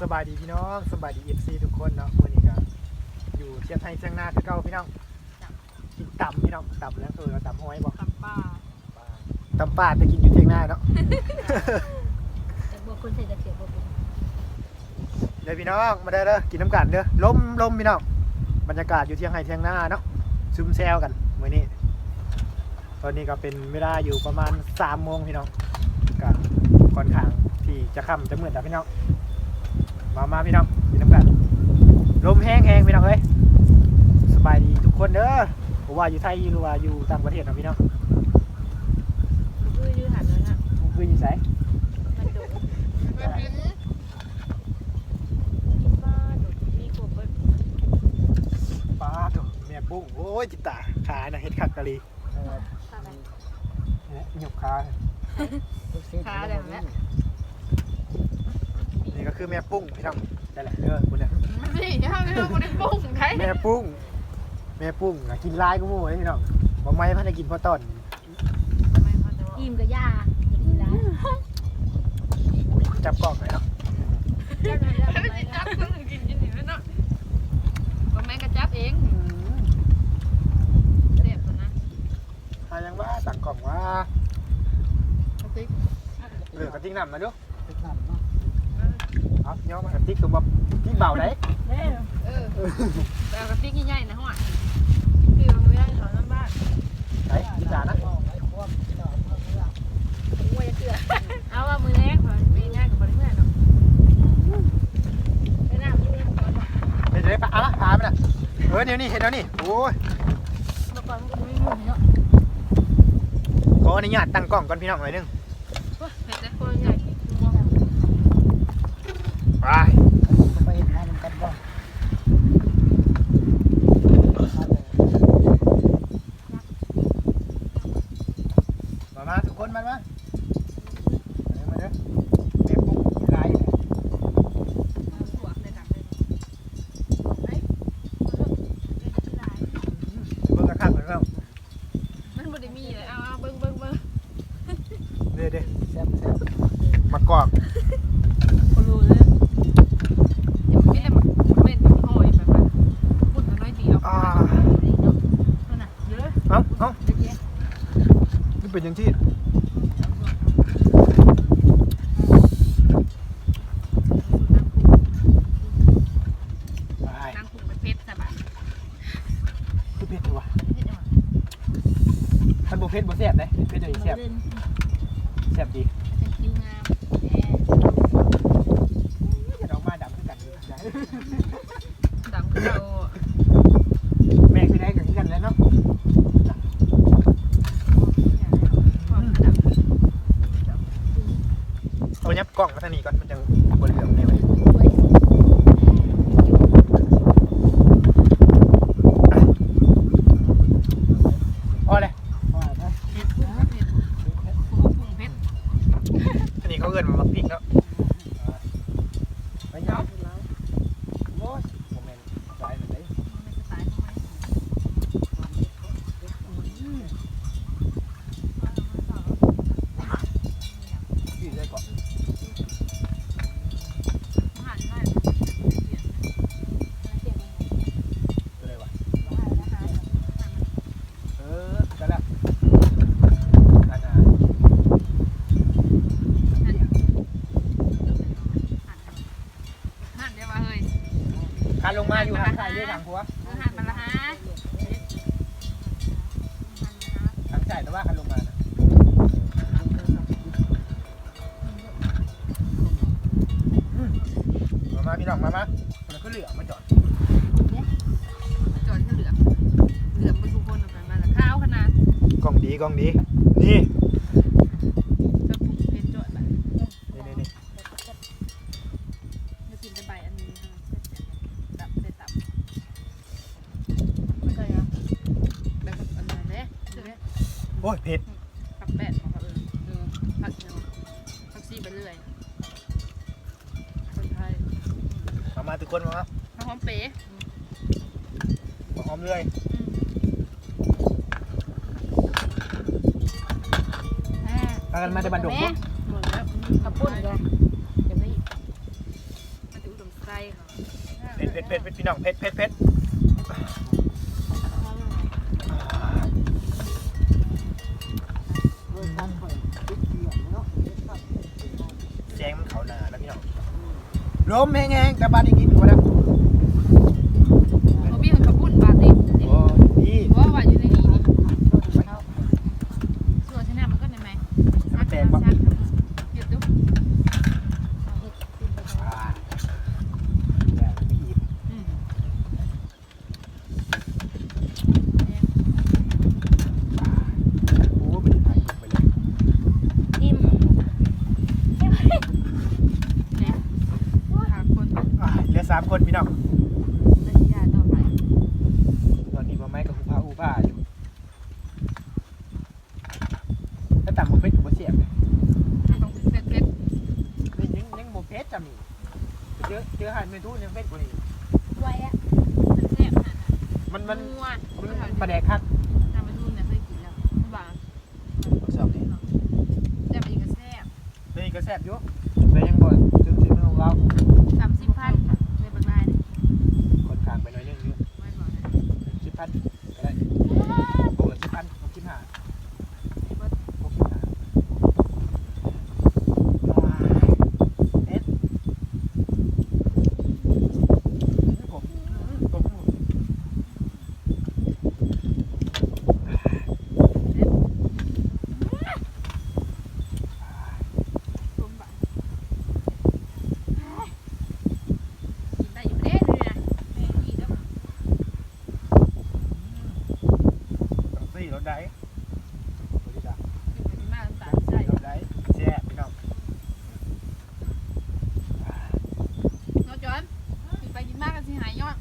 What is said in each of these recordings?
สบายดีพี่น้องสบายดีเอฟซีทุกคนเนาะวันนี้ก็อยู่เชียงไทยเชียงนาคือเก่าพี่น้องกินต่ำพี่น้องต่ำแล้วเออเราต่ำห้อยบอกตำป้าต่ำป่าจะกินอยู่เชียงนาเนาะแต่บวกคนใส่ตะเกียบบวกคนเดี๋ยวพี่น้องมาเด้อเด้อกินน้ำกันเด้อลมลมพี่น้องบรรยากาศอยู่เชียงไทยเชียงนาเนาะซุมแซวกันมื้อนี้ ตอนนี้ก็เป็นเวลาอยู่ประมาณสามโมงพี่น้องก็ค่อนข้างที่จะค่ำจะมืดแล้วพี่น้อง มามาพี่น้องกินน้ำกันลมแห้งแห้งพี่น้องเอ้ยสบายดีทุกคนเด้อผมว่าอยู่ไทยหรือว่าอยู่ต่างประเทศเนาะพี่น้องคือยืดหันแล้วนะผมคืออยู่ไสมันโดดป้าโดดมีกบเบิ้ลป้าดโถแม่ปุ้งโอ้ยจิตตาขาน่ะเฮ็ดคักกะลีอะไรเนี่ยหยกขาขาอะไรแบบ นี้นี่ก็คือแม่ปุ้งพี่น้องได้แหละเด้อคุณเนี่ยนี่ยังไม่รู้คนได้ปุ้งไงแม่ปุ้ง แม่ปุ้งน่ะกินหลายกูหมู่เลยพี่น้องบ่ไม่พันได้กินพอต้นอิ่มกับยาอย่ากินร้าน จับกล้องหน่อยเนาะ ไม่ได้จับคนอื่นกินกินอยู่แล้วเนาะก็แม่ก็จับเองเสียบตัวนะ หายังว่าสั่งกล่องว่า เอาติ๊ก เหลือกระติกน้ำมาดูเอาย่อมากระติกตัวบ่ที่เบาได้ เด้อ เออแต่เอากระติ๊กใหญ่ๆนะหัวคือมันไม่ได้ถอนน้ำบ้าน ไหนพี่จ๋านะ โอ้ยเกลือเอาว่ามือแรกพอมีง่ายกับบริเวณเนาะไม่น่าพูดเรื่องก่อน เดี๋ยวจะได้ปะเอาละพาไปน่ะเออเดี๋ยวนี้เห็นแล้วนี่โอ้ยเมื่อก่อนมันก็ไม่มีเนาะขออนุญาตตั้งกล้องก่อนพี่น้องหน่อยหนึงเห็นแต่คนใหญ่กินมองไปไปเห็นงานกันบ้าง มามาทุกคนมามามาเด้อแม่ปุ้งกินหลายอยู่ หัวในหนังเลย เบิ่งกระคักเลยพี่น้อง มันบ่ได้มีเลยเอาเบิ้งเบิ้งเบิ้ง เด้อเด้อ แซ่บแซ่บ มากรอก คนรู้เลยเดี๋ยวมีแต่มันเล่นหอยแบบว่าพูดน้อยเดียว อ่า นั่นน่ะเยอะ เอ้าเอ้า เยอะแยะ นี่เป็นยังที่ไป นางคุงเป็นเพชรสบาย คือเผ็ดดีว่ะท่านบุฟเฟ่ต์บุฟเฟ่ต์เลยเผ็ดดีแซ่บแซ่บดีเป็นคิวงามแหมจะดอกไม้ดำขึ้นกันอยู่ได้ดำคือเรา แม่คือได้กันกันแล้วเนาะ ความดำ เอายับกล้องมาทางนี้ก่อนมันจะบนเหลืองได้ไหม สวย พอเลย ว่านะ เพชรเพชรคุงเพชร อันนี้เขาเกินมาบักพริกเนาะไปยับโอ้ยโมเมนต์สายเลย ไม่สไตล์ทำไม ยืดได้ก่อน หันได้ ตัวเลยวะเออกันแล้วอันน่ะ หันเดี๋ยวว่าเฮ้ย การลงมาอยู่ทางใต้ด้วยทางหัว หันมาละฮะ ทางใต้แต่ ว่าการลงมาน่ะอืมมามาพี่น้องมามามันก็เหลือมาจอดจอดก็เหลือเหลือไปทุกคนแบบนั้นข้าวขนาดกล้องดีกล้องดี ทุกคนมารับหอมเป๋หอมเลยพากันมาแต่บันดกเนาะหมดแล้วขับปุ่นจ้ยัไม่มาถึงอุดมไซค่ะเผ็ดเผ็ดเผ็ดพี่น้องเผ็ดเผ็ดเผ็ด ร่มแห้งๆแต่บ้านนี้กินบ่ได้ มันมันประแดกครับ หายยอด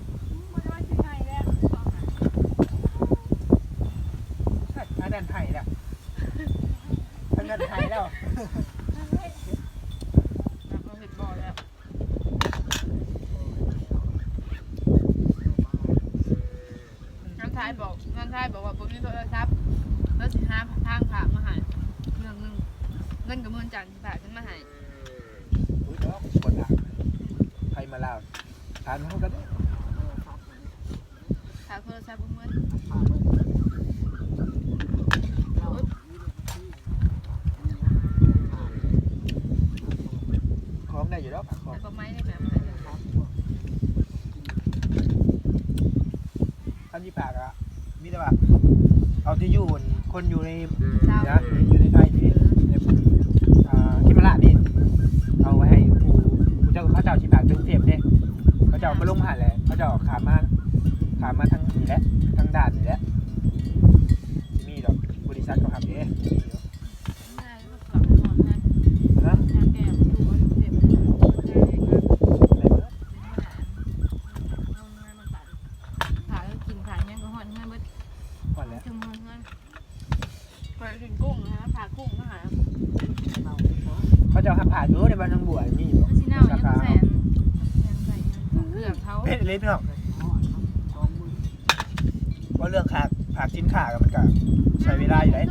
ท่เหอนได้อยู่แล้วขอแต่งก็ไม้ได้แบบนั้นเลยท่านที่ปากอะมีแต่ว่าเอาที่อยู่คนอยู่ในนะอยู่ในไทย พี่องว่าเรื่องขาผักชิ้นขากับมันก็ใช้เวลาอยู่ได้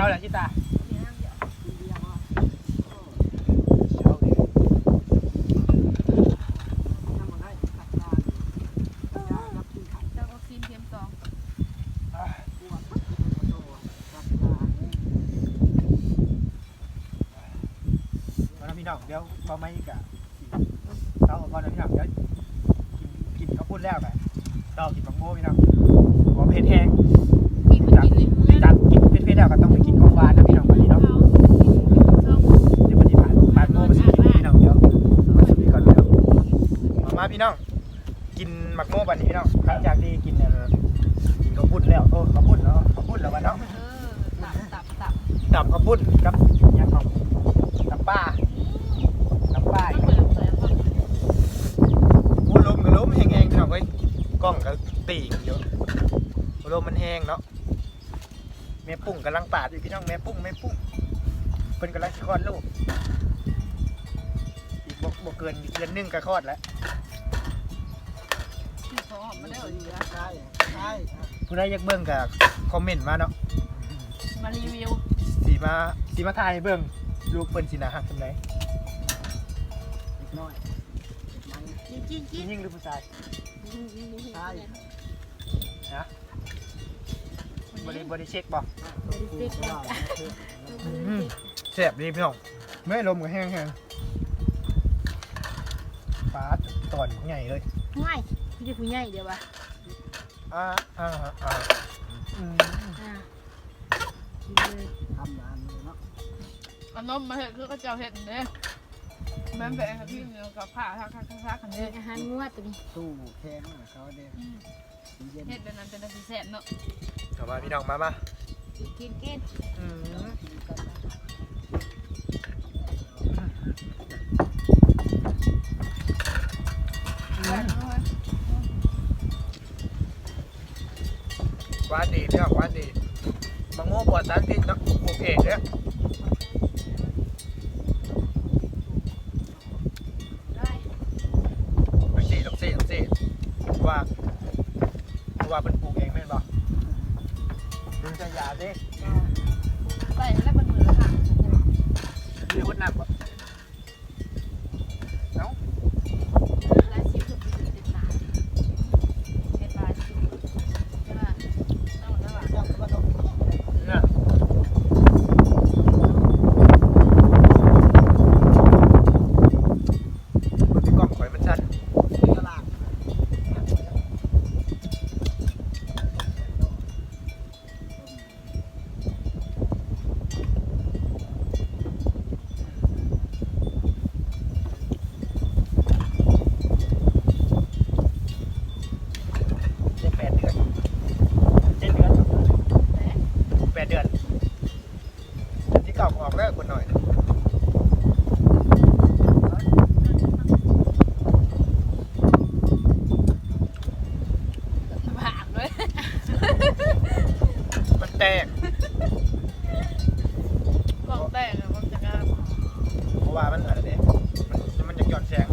เอาเลยชิตา มามาพี่น้อง กินหมักโม่บันนี้พี่น้องหลังจากที่กินเอ่อกินข้าวปุ้นแล้วโอ้ข้าวปุ้นเนาะข้าวปุ้นแล้ววันเนาะเออตับตับตับตับข้าวปุ้นกับยังของตับป้าตับป้าไม่อีกเปิดเผยเพราะโอ้ลมก็ลมแห้งๆพี่น้องเอ้ยกล้องก็ตีกันอยู่ลมมันแห้งเนาะแม่ปุ้งกำลังปาดอยู่พี่น้องแม่ปุ้งแม่ปุ้งเพิ่นกำลังสิคลอดลูกอีกบ่บ่เกินเดือนหนึงก็คลอดแล้วที่เขาออก มาได้เหรอดีอะใช่ใช่อะผู้ใดอยากเบิ่งก็คอมเมนต์มาเนาะมารีวิวสีมาสีมาถ่ายให้เบิ่งลูกเปิ้นสินะฮักจังไดเล็กน้อยเล็กมันกินกินกินยิ่งหรือผู้ชายใช่ฮะบ่ได้บ่ได้เช็คบ่คือว่าคืออืมแซ่บดีพี่น้องไม่ลมก็แห้งๆปลาตอนใหญ่เลยง่าย พี่จะผู้ใหญ่เดี๋ยววะอ่าอ่าอ่าอืมอ่ากินเลยทำงานเลยเนาะเอานมมาเห็ดคือก็เจ้าเห็ดเนี่ยแม่นแปลงกับพี่เนี่ยกับผ้าทักทักทักทักกันเอเนี่อยอาหารงวดตัวนี้ตู้แข็งน่ะเขาเด้สีเย็นเห็ดเป็นนั้นเป็นอะไรแสบเนาะ เอามาพี่น้องมามากินกินกินอืม หวานดีพี่น้องหวานดีมะม่วงปวดสารพิษเนาะปลูกเองเนี่ย ได้ ต้องสี่ต้องสี่ต้องสี่ว่าว่าเป็นปลูกเองแม่นบ่ดูจะยาเด้ ใส่แล้วมันเหมือนค่ะ เรียกว่าหนักบ่เอ้า ลายสิวถูกติดติดตา เห็ดปลาชิวใช่ป่ะต้องระหว่าง จับกระดก เนี่ยมันมีกล้องข่อยมันชัด ตลาด ได้แปดเดือนเจ็ดเดือนแปดเดือนเดือนที่เก่าออกแล้วคนหน่อย ผ่านเลย มัน กล่องแตกอะมันจะงามเพราะว่ามันอะไรเนี่ยมันมันจะหย่อนแสง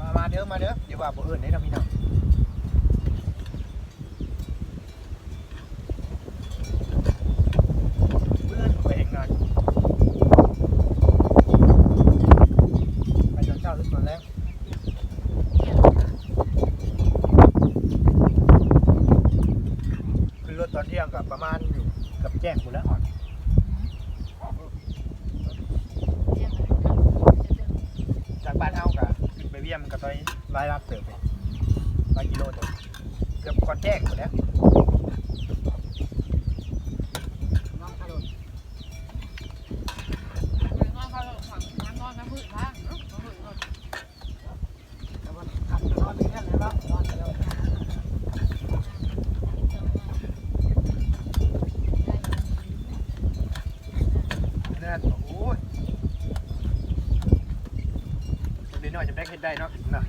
มา มาเด้อ มาเด้อ เดี๋ยวว่าบ่อื่นได้ทำพี่น้องเพื่อนไปเองงานไปตอนเช้าหรือตอนแรกคือรถตอนเที่ยงกับประมาณอยู่กับแจ้งกูแล้วอ่อน จากบ้านเฮากะขึ้นไปเวียม กับไปรายรับเติบไปร้อยกิโลเติบเกือบก่อนแจ้งหมดแล้ว น้องขนม เป็นนอนเขาหวังน้ำนอนน้ำพืชบ้างเนาะน้ำพืชก่อน แต่ว่าขัดนอนนี่นั่นเลยเนาะนอนแล้ว นั่นโอ้ยเดี๋ยวหน่อยจะได้เฮ็ดได้เนาะน่ะ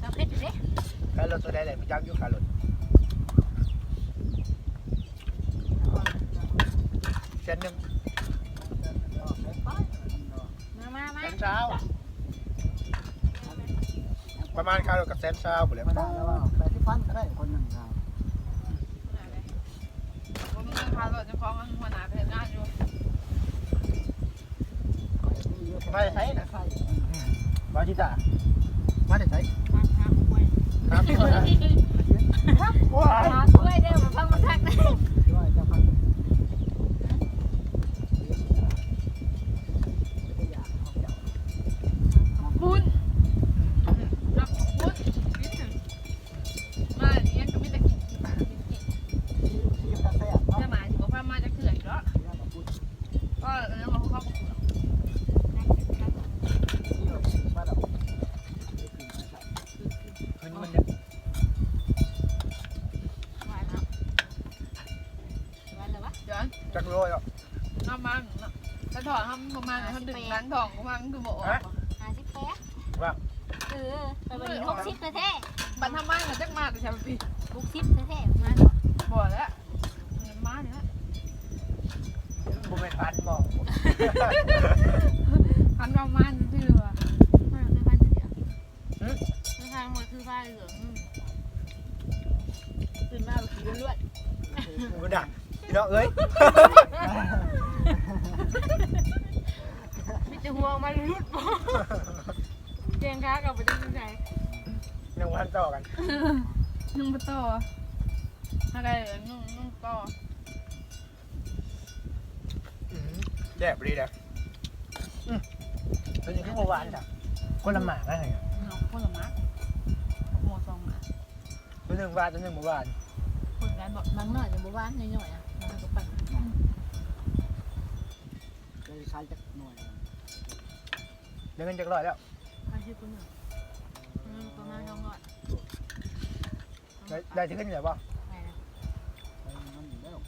สาวเพชรเด้ขายรถตัวใดแหละมีจักอยู่ขายรถเส้นหนึ่งมามามาแสนเช้าประมาณขายรถกับแสนเช้าหมดแล้วมาได้แล้วว่าแปดที่พันก็ได้คนหนึ่งครับผมนั่งพารถจะฟ้องหัวหน้าเพจงานอยู่ มาจะใช้นะใช่มาที่ตามาจะใช้มาทำกล้วยครับว้าทำกล้วยเด้อมาพังมาทักได้ เดี๋ยวจักโลยอะเอามันถ้าถอดทำประมาณถ้าดึงร้านทองประมาณคือโบออกหาสิแปดว่าเออไปวันนี้หกสิบแท้บันทำมันกับจักมาแต่ชาวปีหกสิบแท้ๆมาก่อนบ่แล้วเงินมาเนี่ยบ่แม่นพันบอกพันประมาณชื่อว่ามาไปบ้านเดียวคือทางหมดคือผ้าเหลืองตื่นมาขี่ล้วนบ่ดัก พี่น้องเอ้ยมีแต่ห่วงมันรุดบ่เจียงค้ากับไปได้ยังไงยังวันต่อกันนึ่งปต่ออะไรนึ่งนึ่งต่ออืมแซ่บดีนะอืมเป็นยังไงเมื่อวานจ้ะคนละหมากนะไงน้องคนละมัดโมซองมาตัวหนึ่งวานตัวหนึ่งเมื่อวานคนกันบอกบางหน่อยจะบ้านหน่อยๆอะมันก็ปั่น เคยขายจัก หน่วยเดี๋ยวเงินจะร้อยแล้วมาชื่อคุณหนึ่งประมาณสองร้อยได้ได้ที่ขึ้นอยู่ไหนบ่ไปนะไปมันอยู่แล้ว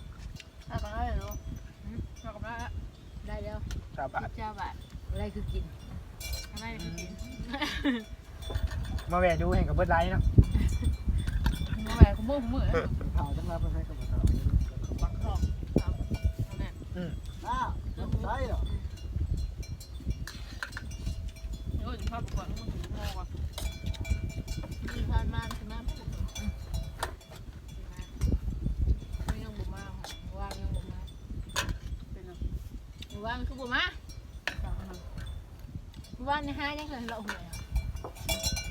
ถ้าก็ได้รู้ถ้าก็ได้ได้แล้วสามบาท เจ้าบาทอะไรคือกินทำไมคือกินมาแหวะดูเห็นกับเบิร์ดไลท์เนาะเมื่อไหร่ก็มือมือเป็นข่าวจังแล้วไปให้กับข่าวบักทองครับนั่นแหละอ้าวใช่เหรอ เออภาพก่อนมันถึงโมก่อนมีผ่านมาใช่ไหมไม่ยังบุมาว่างยังบุมาเป็นอะว่างคือบุมาว่างในห้ายังเคยเราหวย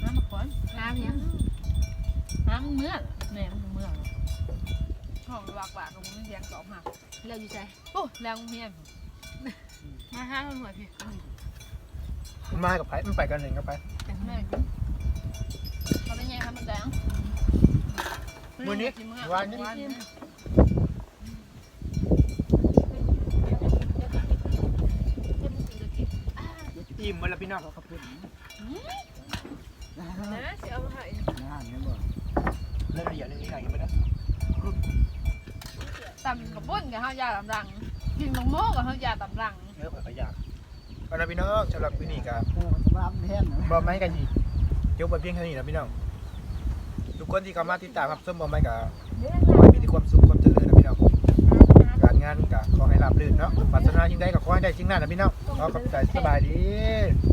น้ำมาก่อนน้ำยังน้ำเมื่อแหนมเมื่อห้องหลักหลักของมึงเสียงสองหักเราอยู่ใจโอ้แรงเพียงมาห้าคนหวยพี่ มันมากับไผมันไปกันหนึ่งกับไปแม่กินเขาไม่แย่ทำมันแดงมื้อนี้วันนี้วันนี้อิ่มหมาแล้วพี่น้องเขาเขาเป็นนะเสียเอาหายงานเนี่ยบ่เรื่องละเอียดเรื่องนี้หน่อยยังไม่ได้ตำกับปุ้นกับข้าวยาตำรังกินมะม่วงกับข้าวยาตำรังเนื้อเผื่อขยะเอาละพี่น้องสำหรับปีนี้ก็โอ้สำรับแทนนะบอไม้กันอีกยกไปเพียงเท่านี้นะพี่น้องทุกคนที่เข้ามาติดตามครับส้มบอไม้กับขอให้มีแต่ความสุขความเจริญนะพี่น้องการงานก็ขอให้ราบรื่นเนาะปรารถนายิ่งได้ก็ขอให้ได้สิ่งนั้นนะพี่น้องขอขอบใจสบายดีส